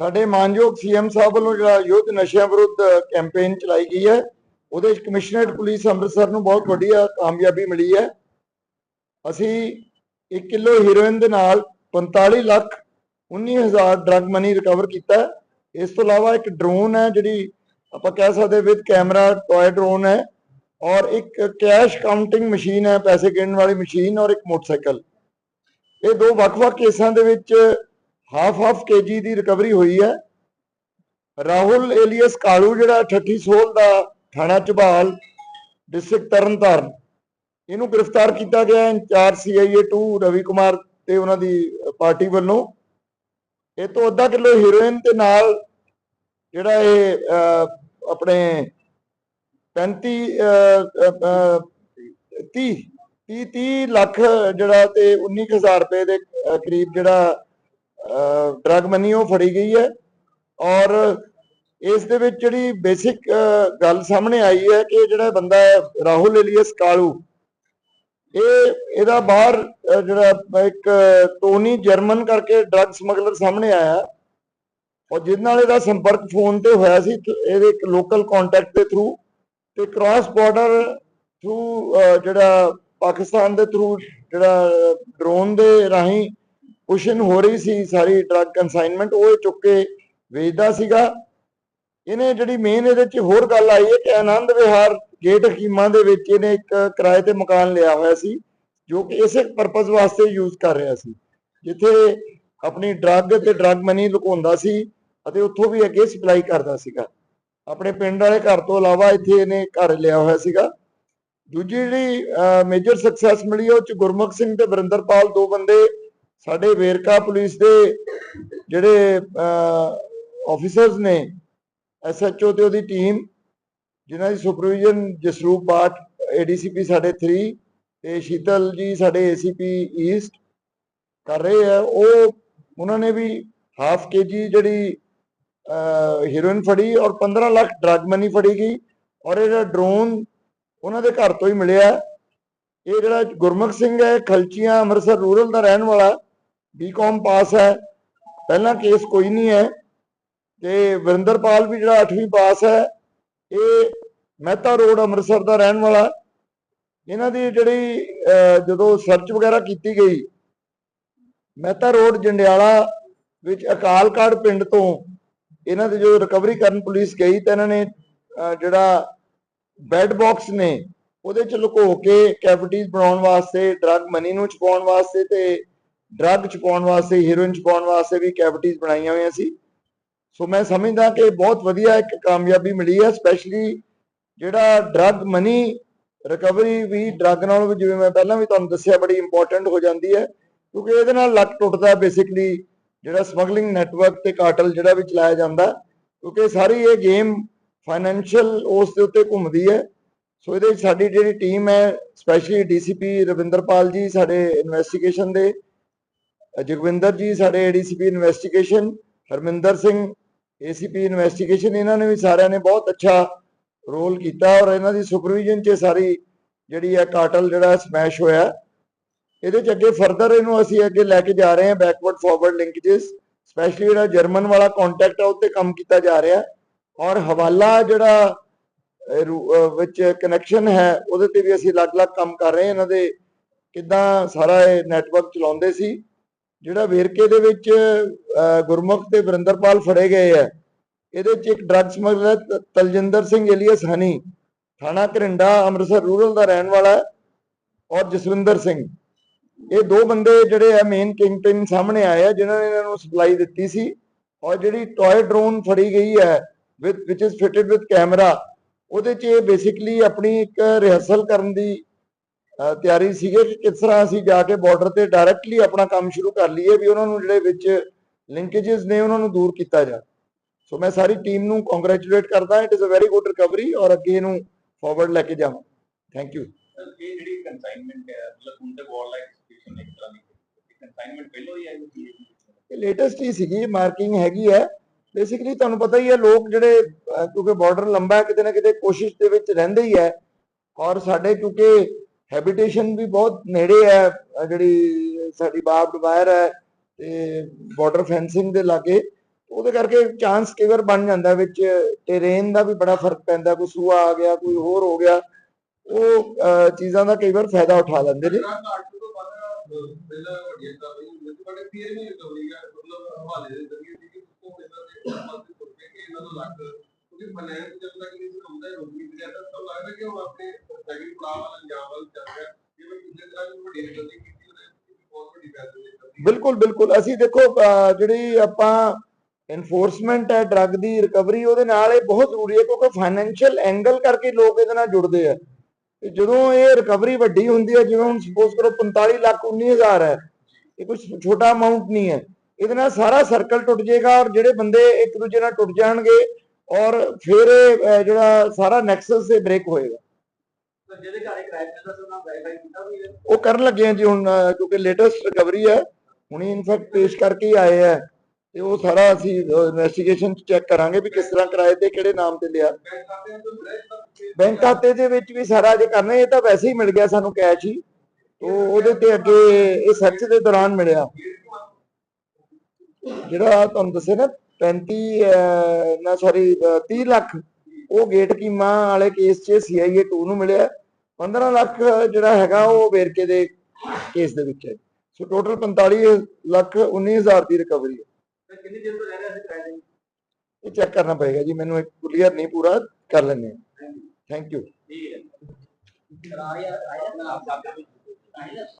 ਸਾਡੇ ਮਾਨਯੋਗ ਸੀਐਮ ਸਾਹਿਬ ਵੱਲੋਂ ਜਿਹੜਾ ਯੁੱਧ ਨਸ਼ਿਆਂ ਵਿਰੁੱਧ ਕੈਂਪੇਨ ਚਲਾਈ ਗਈ ਹੈ, ਉਹਦੇ ਵਿੱਚ ਕਮਿਸ਼ਨਰੇਟ ਪੁਲਿਸ ਅੰਮ੍ਰਿਤਸਰ ਨੂੰ ਬਹੁਤ ਵੱਡੀ ਕਾਮਯਾਬੀ ਮਿਲੀ ਹੈ। ਅਸੀਂ 1 ਕਿਲੋ ਹੀਰੋਇਨ ਦੇ ਨਾਲ 45 ਲੱਖ 19000 ਡਰਗ ਮਨੀ ਰਿਕਵਰ ਕੀਤਾ ਇਸ ਤੋਂ ਇਲਾਵਾ ਇੱਕ ਡਰੋਨ ਹੈ, ਜਿਹੜੀ ਆਪਾਂ ਕਹਿ ਸਕਦੇ ਵਿਦ ਕੈਮਰਾ, ਟੋਏ ਡਰੋਨ ਹੈ ਔਰ ਇੱਕ ਕੈਸ਼ ਕਾਊਂਟਿੰਗ ਮਸ਼ੀਨ ਹੈ, ਪੈਸੇ ਗਿਣਨ ਵਾਲੀ ਮਸ਼ੀਨ ਔਰ ਇੱਕ ਮੋਟਰਸਾਈਕਲ। ਇਹ ਦੋ ਵੱਖ-ਵੱਖ ਕੇਸਾਂ ਦੇ ਵਿੱਚ ਹਾਫ ਹਾਫ ਕੇਜੀ ਦੀ ਰਿਕਵਰੀ ਹੋਈ ਹੈ। ਰਾਹੁਲ ਏਲੀਅਸ ਕਾਲੂ, ਜਿਹੜਾ 38 ਸੋਲ ਦਾ ਥਾਣਾ ਝਬਾਲ ਡਿਸਟ੍ਰਿਕਟ ਤਰਨਤਾਰਨ, ਇਹਨੂੰ ਗ੍ਰਿਫਤਾਰ ਕੀਤਾ ਗਿਆ ਇੰਚਾਰਜ ਸੀਆਈਏ 2 ਰਵੀ ਕੁਮਾਰ ਤੇ ਉਹਨਾਂ ਦੀ ਪਾਰਟੀ ਵੱਲੋਂ। ਇਹ ਤੋਂ ਅੱਧਾ ਕਿਲੋ ਹੀਰੋਇਨ ਤੇ ਨਾਲ ਜਿਹੜਾ ਇਹ ਆਪਣੇ 35 ਅਹ, ਅਹ, 30 30 30 ਲੱਖ ਜਿਹੜਾ ਤੇ 19000 ਰੁਪਏ ਦੇ ਕਰੀਬ ਜਿਹੜਾ ਡਰਗ ਮਨੀ ਉਹ ਫੜੀ ਗਈ ਹੈ। ਔਰ ਇਸ ਦੇ ਵਿੱਚ ਜਿਹੜੀ ਬੇਸਿਕ ਗੱਲ ਸਾਹਮਣੇ ਆਈ ਹੈ ਕਿ ਜਿਹੜਾ ਬੰਦਾ ਹੈ ਰਾਹੁਲ ਏਲੀਅਸ ਕਾਲੂ ਇਹ ਇਹਦਾ ਬਾਹਰ ਜਿਹੜਾ ਇੱਕ ਟੋਨੀ ਜਰਮਨ ਕਰਕੇ ਡਰੱਗ ਸਮਗਲਰ ਸਾਹਮਣੇ ਆਇਆ। ਔਰ ਜਿਹਦੇ ਨਾਲ ਇਹਦਾ ਸੰਪਰਕ ਫੋਨ ਤੇ ਹੋਇਆ ਸੀ ਇਹਦੇ ਇੱਕ ਲੋਕਲ ਕੰਟੈਕਟ ਦੇ ਥਰੂ ਤੇ ਕ੍ਰਾਸ ਬਾਰਡਰ ਥਰੂ ਜਿਹੜਾ ਪਾਕਿਸਤਾਨ ਦੇ ਥਰੂ ਜਿਹੜਾ ਡਰੋਨ ਦੇ ਰਾਹੀਂ ਪੁਸ਼ਨ ਹੋ ਰਹੀ ਸੀ ਸਾਰੀ ਡਰੱਗ ਕਨਸਾਈਨਮੈਂਟ ਉਹ ਚੁੱਕ ਕੇ ਵੇਚਦਾ ਸੀਗਾ। ਇਹਨੇ ਜਿਹੜੀ ਮੇਨ ਇਹਦੇ ਚ ਹੋਰ ਗੱਲ ਆਈ ਹੈ ਕਿ ਆਨੰਦ ਵਿਹਾਰ ਗੇਟ ਹਕੀਮਾਂ ਦੇ ਵਿੱਚ ਇਹਨੇ ਇੱਕ ਕਿਰਾਏ ਤੇ ਮਕਾਨ ਲਿਆ ਹੋਇਆ ਸੀ, ਜੋ ਕਿ ਇਸੇ ਪਰਪਸ ਵਾਸਤੇ ਯੂਜ਼ ਕਰ ਰਿਹਾ ਸੀ। ਜਿੱਥੇ ਆਪਣੀ ਡਰੱਗ ਤੇ ਡਰੱਗ ਮਨੀ ਲੁਕਾਉਂਦਾ ਸੀ ਅਤੇ ਉੱਥੋਂ ਵੀ ਅੱਗੇ ਸਪਲਾਈ ਕਰਦਾ ਸੀਗਾ। ਆਪਣੇ ਪਿੰਡ ਵਾਲੇ ਘਰ ਤੋਂ ਇਲਾਵਾ ਇੱਥੇ ਇਹਨੇ ਘਰ ਲਿਆ ਹੋਇਆ ਸੀਗਾ। ਦੂਜੀ ਜਿਹੜੀ ਮੇਜਰ ਸਕਸੈਸ ਮਿਲੀ ਉਹ ਚ ਗੁਰਮੁਖ ਸਿੰਘ ਤੇ ਵਰਿੰਦਰਪਾਲ, ਦੋ ਬੰਦੇ ਸਾਡੇ ਵੇਰਕਾ ਪੁਲਿਸ ਦੇ ਜਿਹੜੇ ਆਫੀਸਰਸ ਨੇ ਐਸਐਚਓ ਤੇ ਉਹਦੀ ਟੀਮ ਜਿਨ੍ਹਾਂ ਦੀ ਸੁਪਰਵਿਜ਼ਨ ਜਸਰੂਪ ਬਾਟ ਏਡੀਸੀਪੀ ਸਾਡੇ 3 ਤੇ ਸ਼ੀਤਲ ਜੀ ਸਾਡੇ ਏਸੀਪੀ ਈਸਟ ਕਰ ਰਹੇ ਆ। ਉਹ, ਉਹਨਾਂ ਨੇ ਵੀ ਹਾਫ ਕੇਜੀ ਜਿਹੜੀ ਹੀਰੋਇਨ ਫੜੀ ਔਰ 15 ਲੱਖ ਡਰਗ ਮਨੀ ਫੜੀ ਗਈ ਔਰ ਇਹ ਜਿਹੜਾ ਡਰੋਨ ਉਹਨਾਂ ਦੇ ਘਰ ਤੋਂ ਹੀ ਮਿਲਿਆ। ਇਹ ਜਿਹੜਾ ਗੁਰਮੁਖ ਸਿੰਘ ਹੈ, ਖਲਚੀਆਂ, ਅੰਮ੍ਰਿਤਸਰ ਰੂਰਲ ਦਾ ਰਹਿਣ ਵਾਲਾ ਬੀਕਾਮ ਪਾਸ ਹੈ। ਪਹਿਲਾਂ ਕੇਸ ਕੋਈ ਨਹੀਂ ਹੈ ਤੇ ਵਰਿੰਦਰਪਾਲ ਵੀ ਜਿਹੜਾ 8ਵੀਂ ਪਾਸ ਹੈ, ਇਹ ਮਹਿਤਾ ਰੋਡ ਅੰਮ੍ਰਿਤਸਰ ਦਾ ਰਹਿਣ ਵਾਲਾ। ਇਹਨਾਂ ਦੀ ਜਿਹੜੀ ਜਦੋਂ ਸਰਚ ਵਗੈਰਾ ਕੀਤੀ ਗਈ, ਮਹਿਤਾ ਰੋਡ ਜੰਡਿਆਲਾ ਵਿੱਚ ਅਕਾਲਕਾੜ ਪਿੰਡ ਤੋਂ ਇਹਨਾਂ ਦੀ ਜੋ ਰਿਕਵਰੀ ਕਰਨ ਪੁਲਿਸ ਗਈ ਤਾਂ ਇਹਨਾਂ ਨੇ ਜਿਹੜਾ ਬੈੱਡ ਬਾਕਸ ਨੇ, ਉਹਦੇ ਚ ਲੁਕੋ ਕੇ ਕੈਵਿਟੀਜ਼ ਬਣਾਉਣ ਵਾਸਤੇ ਡਰੱਗ ਮਨੀ ਨੂੰ ਛੁਪਾਉਣ ਵਾਸਤੇ ਤੇ ਡਰੱਗ ਛੁਪਾਉਣ ਵਾਸਤੇ ਹੀਰੋਇਨ ਛੁਪਾਉਣ ਵਾਸਤੇ ਵੀ ਕੈਵਿਟੀਜ਼ ਬਣਾਈਆਂ ਹੋਈਆਂ ਸੀ। ਸੋ ਮੈਂ ਸਮਝਦਾ ਕਿ ਬਹੁਤ ਵਧੀਆ ਇੱਕ ਕਾਮਯਾਬੀ ਮਿਲੀ ਹੈ ਸਪੈਸ਼ਲੀ ਜਿਹੜਾ ਡਰੱਗ ਮਨੀ ਰਿਕਵਰੀ ਵੀ ਡਰੱਗ ਨਾਲੋਂ ਵੀ, ਜਿਵੇਂ ਮੈਂ ਪਹਿਲਾਂ ਵੀ ਤੁਹਾਨੂੰ ਦੱਸਿਆ, ਬੜੀ ਇੰਪੋਰਟੈਂਟ ਹੋ ਜਾਂਦੀ ਹੈ, ਕਿਉਂਕਿ ਇਹਦੇ ਨਾਲ ਲੱਕ ਟੁੱਟਦਾ ਬੇਸਿਕਲੀ ਜਿਹੜਾ ਸਮਗਲਿੰਗ ਨੈਟਵਰਕ ਤੇ ਕਾਟਲ ਜਿਹੜਾ ਵੀ ਚਲਾਇਆ ਜਾਂਦਾ, ਕਿਉਂਕਿ ਸਾਰੀ ਇਹ ਗੇਮ ਫਾਈਨੈਂਸ਼ੀਅਲ ਉਸ ਦੇ ਉੱਤੇ ਘੁੰਮਦੀ ਹੈ। ਸੋ ਇਹਦੇ ਵਿੱਚ ਸਾਡੀ ਜਿਹੜੀ ਟੀਮ ਹੈ ਸਪੈਸ਼ਲੀ ਡੀਸੀਪੀ ਰਵਿੰਦਰਪਾਲ ਜੀ, ਸਾਡੇ ਇਨਵੈਸਟੀਗੇਸ਼ਨ ਦੇ, ਜਗਵਿੰਦਰ ਜੀ, ਸਾਡੇ ADCP investigation Harminder Singh ACP investigation ਇਹਨਾਂ ਨੇ ਵੀ ਸਾਰਿਆਂ ਨੇ ਬਹੁਤ ਅੱਛਾ ਰੋਲ ਕੀਤਾ ਔਰ ਇਹਨਾਂ ਦੀ ਸੁਪਰਵੀਜ਼ਨ 'ਚ ਸਾਰੀ ਜਿਹੜੀ ਹੈ ਕਾਟਲ ਜਿਹੜਾ ਸਮੈਸ਼ ਹੋਇਆ। ਇਹਦੇ 'ਚ ਅੱਗੇ ਫਰਦਰ ਇਹਨੂੰ ਅਸੀਂ ਅੱਗੇ ਲੈ ਕੇ ਜਾ ਰਹੇ ਹਾਂ ਬੈਕਵਰਡ ਫਾਰਵਰਡ ਲਿੰਕੇजेस ਸਪੈਸ਼ਲੀ ਜਿਹੜਾ ਜਰਮਨ ਵਾਲਾ ਕੰਟੈਕਟ ਹੈ ਉੱਤੇ ਕੰਮ ਕੀਤਾ ਜਾ ਰਿਹਾ। ਔਰ ਹਵਾਲਾ ਜਿਹੜਾ ਵਿੱਚ ਕਨੈਕਸ਼ਨ ਹੈ, ਉਹਦੇ ਤੇ ਵੀ ਅਸੀਂ ਅਲੱਗ-ਅਲੱਗ ਕੰਮ ਕਰ ਰਹੇ ਹਾਂ। ਇਹਨਾਂ ਦੇ ਕਿੱਦਾਂ ਸਾਰਾ ਇਹ ਨੈਟਵਰਕ ਚਲਾਉਂਦੇ ਸੀ। ਜਿਹੜਾ ਵੇਰਕੇ ਦੇ ਵਿੱਚ ਗੁਰਮੁਖ ਤੇ ਵਰਿੰਦਰਪਾਲ ਫੜੇ ਗਏ ਆ, ਇਹਦੇ ਵਿੱਚ ਇੱਕ ਡਰੱਗ ਸਮਗਲਰ ਤ- ਤਲਜਿੰਦਰ ਸਿੰਘ ਏਲੀਅਸ ਹਨੀ, ਥਾਣਾ ਘਰਿੰਡਾ, ਅੰਮ੍ਰਿਤਸਰ ਰੂਰਲ ਦਾ ਰਹਿਣ ਵਾਲਾ, ਔਰ ਜਸਵਿੰਦਰ ਸਿੰਘ। ਇਹ ਦੋ ਬੰਦੇ ਜਿਹੜੇ ਆ ਮੇਨ ਕਿੰਗਪਿਨ ਸਾਹਮਣੇ ਆਏ ਆ, ਜਿਨ੍ਹਾਂ ਨੇ ਇਹਨਾਂ ਨੂੰ ਸਪਲਾਈ ਦਿੱਤੀ ਸੀ। ਔਰ ਜਿਹੜੀ ਟੌਏ ਡਰੋਨ ਫੜੀ ਗਈ ਹੈ with which is fitted with camera ਉਹਦੇ 'ਚ ਇਹ ਬੇਸਿਕਲੀ ਆਪਣੀ ਇੱਕ ਰਿਹਰਸਲ ਕਰਨ ਦੀ ਤਿਆਰੀ ਸੀਗੇ ਕਿ ਕਿਸ ਤਰ੍ਹਾਂ ਅਸੀਂ ਜਾ ਕੇ ਬਾਰਡਰ ਤੇ ਡਾਇਰੈਕਟਲੀ ਆਪਣਾ ਕੰਮ ਸ਼ੁਰੂ ਕਰ ਲਈਏ ਵੀ ਉਹਨਾਂ ਨੂੰ ਜਿਹੜੇ ਵਿੱਚ ਲਿੰਕੇजेस ਨੇ ਉਹਨਾਂ ਨੂੰ ਦੂਰ ਕੀਤਾ ਜਾ ਸੋ ਮੈਂ ਸਾਰੀ ਟੀਮ ਨੂੰ ਕੰਗ੍ਰੈਚੁਲੇਟ ਕਰਦਾ it is a very good recovery ਔਰ ਅੱਗੇ ਇਹਨੂੰ ਫਾਰਵਰਡ ਲੈ ਕੇ ਜਾਵਾਂ। ਥੈਂਕ ਯੂ ਇਹ ਜਿਹੜੀ ਕਨਸਾਈਨਮੈਂਟ ਹੈ, ਮਤਲਬ ਹੁਣ ਤੇ ਵਾਰ ਲਾਈਕ ਕਨਸਾਈਨਮੈਂਟ ਪਹਿਲਾਂ ਹੀ ਆਈ ਹੋਈ ਹੈ ਲੇਟੈਸਟ ਹੀ ਸੀਗੀ ਮਾਰਕਿੰਗ ਹੈਗੀ ਹੈ। ਬੇਸਿਕਲੀ ਤੁਹਾਨੂੰ ਪਤਾ ਹੀ ਹੈ, ਲੋਕ ਜਿਹੜੇ ਕਿਉਂਕਿ ਬਾਰਡਰ ਲੰਬਾ ਹੈ, ਕਿਤੇ ਨਾ ਕਿਤੇ ਕੋਸ਼ਿਸ਼ ਦੇ ਵਿੱਚ ਰਹਿੰਦੇ ਹੀ ਹੈ। ਔਰ ਸਾਡੇ ਕਿਉਂਕਿ ਹੈਬਿਟੇਸ਼ਨ ਵੀ ਬਹੁਤ ਨੇੜੇ ਹੈ ਜਿਹੜੀ ਸਾਡੀ ਬਾਬਡ ਵਾਇਰ ਹੈ ਤੇ ਬਾਰਡਰ ਫੈਂਸਿੰਗ ਦੇ ਲਾਗੇ। ਉਹਦੇ ਕਰਕੇ ਚਾਂਸ ਕਈ ਵਾਰ ਬਣ ਜਾਂਦਾ ਵਿੱਚ ਟੇਰੇਨ ਦਾ ਵੀ ਬੜਾ ਫ਼ਰਕ ਪੈਂਦਾ, ਕੋਈ ਸੂਆ ਆ ਗਿਆ, ਕੋਈ ਹੋਰ ਹੋ ਗਿਆ। ਉਹ ਚੀਜ਼ਾਂ ਦਾ ਕਈ ਵਾਰ ਫਾਇਦਾ ਉਠਾ ਲੈਂਦੇ ਨੇ ਜਿਹੜਾ ਘਾਟ ਤੋਂ ਬਾਅਦ ਪਹਿਲਾਂ ਵੱਡੀਆਂ ਕਾਰਵਾਈ ਹੁੰਦੀਆਂ ਸੀ ਬੜੇ ਫੇਰ ਨਹੀਂ ਰਿਕਵਰੀ ਹੈ ਮਤਲਬ ਹਵਾਲੇ ਦੇ ਜ਼ਰੀਏ ਸੀ ਕਿ ਉਹ ਇਹਨਾਂ ਦੇ ਪਾਸੇ ਤੁਰ ਕੇ ਕਿ ਇਹਨਾਂ ਨੂੰ ਲੱਗ ਕਿਉਂਕਿ ਫਾਈਨੈਂਸ ਜਦ ਤੱਕ ਨਹੀਂ ਹੁੰਦਾ ਹੈ ਰੋਕੀ ਜਾਂਦਾ ਤਾਂ ਲੱਗਦਾ ਕਿ ਉਹ ਆਪਣੇ ਸੈਕਿੰਡ ਪੜਾਅ ਵਾਲਾ ਅੰਜਾਮ ਵੱਲ ਚੱਲ ਰਿਹਾ। ਜਿਵੇਂ ਕਿਸੇ ਤਰ੍ਹਾਂ ਦੀ ਵੱਡੀ ਰਿਕਵਰੀ ਕੀਤੀ ਉਹਨੇ ਬਹੁਤ ਵੱਡੀ ਪੈਸੇ ਬਿਲਕੁਲ ਬਿਲਕੁਲ। ਅਸੀਂ ਦੇਖੋ ਜਿਹੜੀ ਆਪਾਂ ਇਨਫੋਰਸਮੈਂਟ ਹੈ ਡਰੱਗ ਦੀ ਰਿਕਵਰੀ ਉਹਦੇ ਨਾਲ ਇਹ ਬਹੁਤ ਜ਼ਰੂਰੀ ਹੈ ਕਿਉਂਕਿ ਫਾਈਨੈਂਸ਼ੀਅਲ ਐਂਗਲ ਕਰਕੇ ਲੋਕ ਇਹਦੇ ਨਾਲ ਜੁੜਦੇ ਆ। ਤੇ ਜਦੋਂ ਇਹ ਰਿਕਵਰੀ ਵੱਡੀ ਹੁੰਦੀ ਹੈ ਜਿਵੇਂ ਹੁਣ ਸਪੋਜ਼ ਕਰੋ 45 ਲੱਖ 19000 ਹੈ ਇਹ ਕੋਈ ਛੋਟਾ ਅਮਾਉਂਟ ਨਹੀਂ ਹੈ। ਇਹਦੇ ਨਾਲ ਸਾਰਾ ਸਰਕਲ ਟੁੱਟ ਜਾਏਗਾ ਔਰ ਜਿਹੜੇ ਬੰਦੇ ਇੱਕ ਦੂਜੇ ਨਾਲ ਟੁੱਟ ਜਾਣਗੇ ਔਰ ਫਿਰ ਇਹ, ਜਿਹੜਾ ਸਾਰਾ ਨੈਕਸਸ ਤੇ ਬ੍ਰੇਕ ਹੋਏਗਾ ਉਹ ਕਰਨ ਲੱਗੇ ਆ ਜੀ ਹੁਣ ਕਿਉਂਕਿ ਲੇਟੈਸਟ ਰਿਕਵਰੀ ਹੈ। ਹੁਣੀ ਇਨਫੈਕਟ ਪੇਸ਼ ਕਰਕੇ ਆਏ ਆ ਤੇ ਉਹ ਸਾਰਾ ਅਸੀਂ ਇਨਵੈਸਟੀਗੇਸ਼ਨ ਚੈੱਕ ਕਰਾਂਗੇ ਵੀ ਕਿਸ ਤਰ੍ਹਾਂ ਕਿਰਾਏ ਤੇ ਕਿਹੜੇ ਨਾਮ ਤੇ ਲਿਆ। ਬੈਂਕ ਖਾਤੇ ਦੇ ਵਿੱਚ ਵੀ ਸਾਰਾ ਜੇ ਕਰਨਾ ਇਹ ਤਾਂ ਵੈਸੇ ਹੀ ਮਿਲ ਗਿਆ ਸਾਨੂੰ ਕੈਸ਼ ਹੀ। ਉਹ ਉਹਦੇ ਤੇ ਅੱਗੇ ਇਹ ਸਰਚ ਦੇ ਦੌਰਾਨ ਮਿਲਿਆ। ਜਿਹੜਾ ਤੁਹਾਨੂੰ ਦੱਸਿਆ ਨਾ 35 ਨਾ ਸੌਰੀ 30 ਲੱਖ, ਉਹ ਗੇਟ ਕੀਮਾ ਵਾਲੇ ਕੇਸ 'ਚ ਸੀਆਈਏ 2 ਨੂੰ ਮਿਲਿਆ। 15 ਲੱਖ ਜਿਹੜਾ ਹੈਗਾ, ਉਹ ਵੇਰਕੇ ਦੇ ਕੇਸ ਦੇ ਵਿੱਚ ਹੈ। ਸੋ ਟੋਟਲ 45 ਲੱਖ 19000 ਦੀ ਰਿਕਵਰੀ ਹੈ। ਕਿੰਨੀ ਦਿਨ ਤੋਂ ਰਹਿ ਰਿਹਾ ਸੀ ਕਿਰਾਏ ਤੇ ਇਹ ਚੈੱਕ ਕਰਨਾ ਪਏਗਾ ਜੀ ਮੈਨੂੰ ਕਲੀਅਰ ਨਹੀਂ ਪੂਰਾ ਕਰ ਲੈਂਦੇ ਥੈਂਕ ਯੂ ਠੀਕ ਹੈ। ਕਰਾਇਆ ਆਇਆ ਨਾ ਆਪ